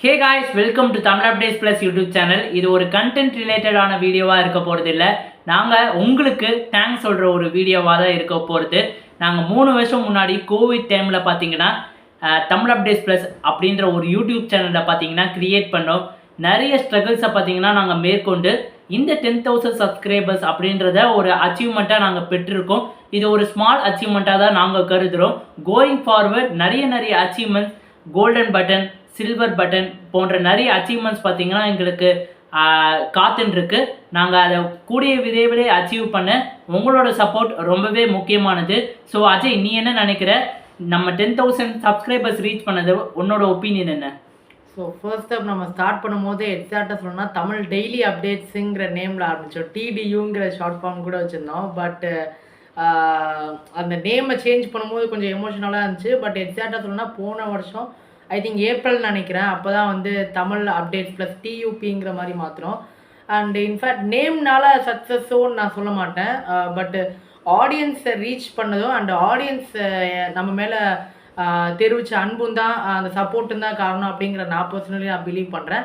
Hey guys welcome to Tamil updates plus YouTube channel இது ஒரு content ரிலேட்டடான வீடியோவாக இருக்க போகிறது இல்லை நாங்கள் உங்களுக்கு தேங்க்ஸ் சொல்கிற ஒரு வீடியோவாக தான் இருக்க போகிறது நாங்கள் மூணு வருஷம் முன்னாடி கோவிட் டைமில் பார்த்தீங்கன்னா தமிழ் அப்டேஸ் ப்ளஸ் அப்படின்ற ஒரு யூடியூப் சேனலில் பார்த்தீங்கன்னா க்ரியேட் பண்ணோம். நிறைய ஸ்ட்ரகிள்ஸை பார்த்தீங்கன்னா நாங்கள் மேற்கொண்டு இந்த டென் தௌசண்ட் சப்ஸ்கிரைபர்ஸ் அப்படின்றத ஒரு அச்சீவ்மெண்ட்டாக நாங்கள் பெற்றிருக்கோம். இது ஒரு ஸ்மால் அச்சீவ்மெண்ட்டாக தான் நாங்கள் கருதுகிறோம் கோயிங் ஃபார்வர்ட் நிறைய நிறைய achievements golden button silver button போன்ற நிறைய அச்சீவ்மெண்ட்ஸ் பார்த்தீங்கன்னா எங்களுக்கு காத்துன்ருக்கு. நாங்கள் அதை கூடிய விரைவிலே அச்சீவ் பண்ண உங்களோட சப்போர்ட் ரொம்பவே முக்கியமானது. ஸோ அஜய் நீ என்ன நினைக்கிற? நம்ம டென் தௌசண்ட் சப்ஸ்கிரைபர்ஸ் ரீச் பண்ணது உன்னோட ஒப்பீனியன் என்ன? ஸோ ஃபர்ஸ்ட் அப் நம்ம ஸ்டார்ட் பண்ணும்போது எக்ஸாக்டாக சொல்லணும்னா தமிழ் டெய்லி அப்டேட்ஸுங்கிற நேமில் ஆரம்பித்தோம் டிடியூங்கிற ஷார்ட் ஃபார்ம் கூட வச்சுருந்தோம். பட் அந்த நேமை சேஞ்ச் பண்ணும்போது கொஞ்சம் எமோஷனலாக இருந்துச்சு. பட் எக்ஸாக்டாக சொல்லணும்னா போன வருஷம் ஐ திங்க் ஏப்ரல் நினைக்கிறேன். அப்போ தான் வந்து தமிழ் அப்டேட் ப்ளஸ் டியூபிங்கிற மாதிரி மாற்றுறோம் அண்ட் இன்ஃபேக்ட் நேம்னால சக்ஸஸோன்னு நான் சொல்ல மாட்டேன். பட்டு ஆடியன்ஸை ரீச் பண்ணதும் அண்ட் ஆடியன்ஸ் நம்ம மேலே uh, தெரிவித்த அன்பும் தான் uh, அந்த சப்போர்ட்டும் தான் காரணம் அப்படிங்கிற நான் பர்சனலி நான் பிலீவ் பண்ணுறேன்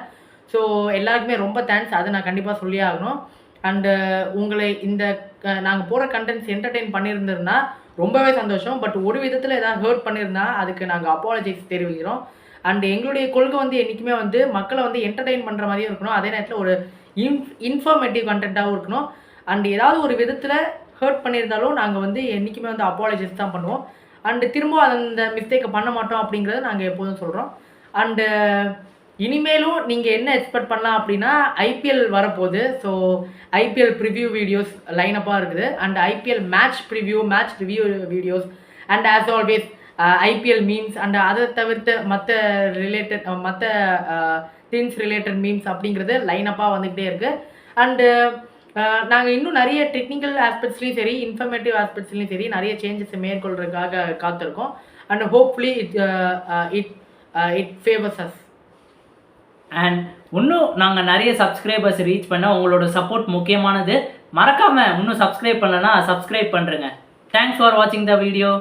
ஸோ எல்லாருக்குமே ரொம்ப தேங்க்ஸ் அதை நான் கண்டிப்பாக சொல்லியே ஆகணும். அண்டு uh, உங்களை இந்த uh, நாங்கள் போகிற கண்டென்ட்ஸ் என்டர்டெயின் பண்ணியிருந்திருந்தா ரொம்பவே சந்தோஷம். பட் ஒரு விதத்தில் ஏதாவது ஹர்ட் பண்ணியிருந்தா அதுக்கு நாங்கள் அப்பாலஜைஸ் தெரிவிக்கிறோம். அண்ட் எங்களுடைய கொள்கை வந்து என்றைக்குமே வந்து மக்களை வந்து என்டர்டெயின் பண்ணுற மாதிரியும் இருக்கணும். அதே நேரத்தில் ஒரு இன் இன்ஃபர்மேட்டிவ் கண்டென்ட்டாகவும் இருக்கணும். அண்ட் ஏதாவது ஒரு விதத்தில் ஹர்ட் பண்ணியிருந்தாலும் நாங்கள் வந்து என்றைக்குமே வந்து அப்பாலஜைஸ் தான் பண்ணுவோம். அண்டு திரும்ப அந்த மிஸ்டேக்கை பண்ண மாட்டோம் அப்படிங்கிறத நாங்கள் எப்போதும் சொல்கிறோம் அண்டு இனிமேலும் நீங்கள் என்ன எக்ஸ்பெக்ட் பண்ணலாம் அப்படின்னா ஐபிஎல் வரப்போகுது. ஸோ ஐபிஎல் ப்ரிவ்யூ வீடியோஸ் லைனப்பாக இருக்குது. And IPL match preview match review videos and as always IPL memes and அதை தவிர்த்து மற்ற ரிலேட்டட் மற்ற திங்ஸ் ரிலேட்டட் மீம்ஸ் அப்படிங்கிறது லைனப்பாக வந்துக்கிட்டே இருக்குது அண்டு நாங்கள் இன்னும் நிறைய டெக்னிக்கல் ஆஸ்பெக்ட்ஸ்லையும் சரி இன்ஃபர்மேட்டிவ் ஆஸ்பெக்ட்ஸ்லையும் சரி நிறைய சேஞ்சஸை மேற்கொள்றதுக்காக காத்திருக்கோம். And hopefully it it it favours us and இன்னும் நாங்கள் நிறைய சப்ஸ்கிரைபர்ஸ் ரீச் பண்ண உங்களோட சப்போர்ட் முக்கியமானது மறக்காமல் இன்னும் சப்ஸ்கிரைப் பண்ணலன்னா சப்ஸ்கிரைப் பண்ணுறேங்க தேங்க்ஸ் ஃபார் வாட்சிங் த வீடியோ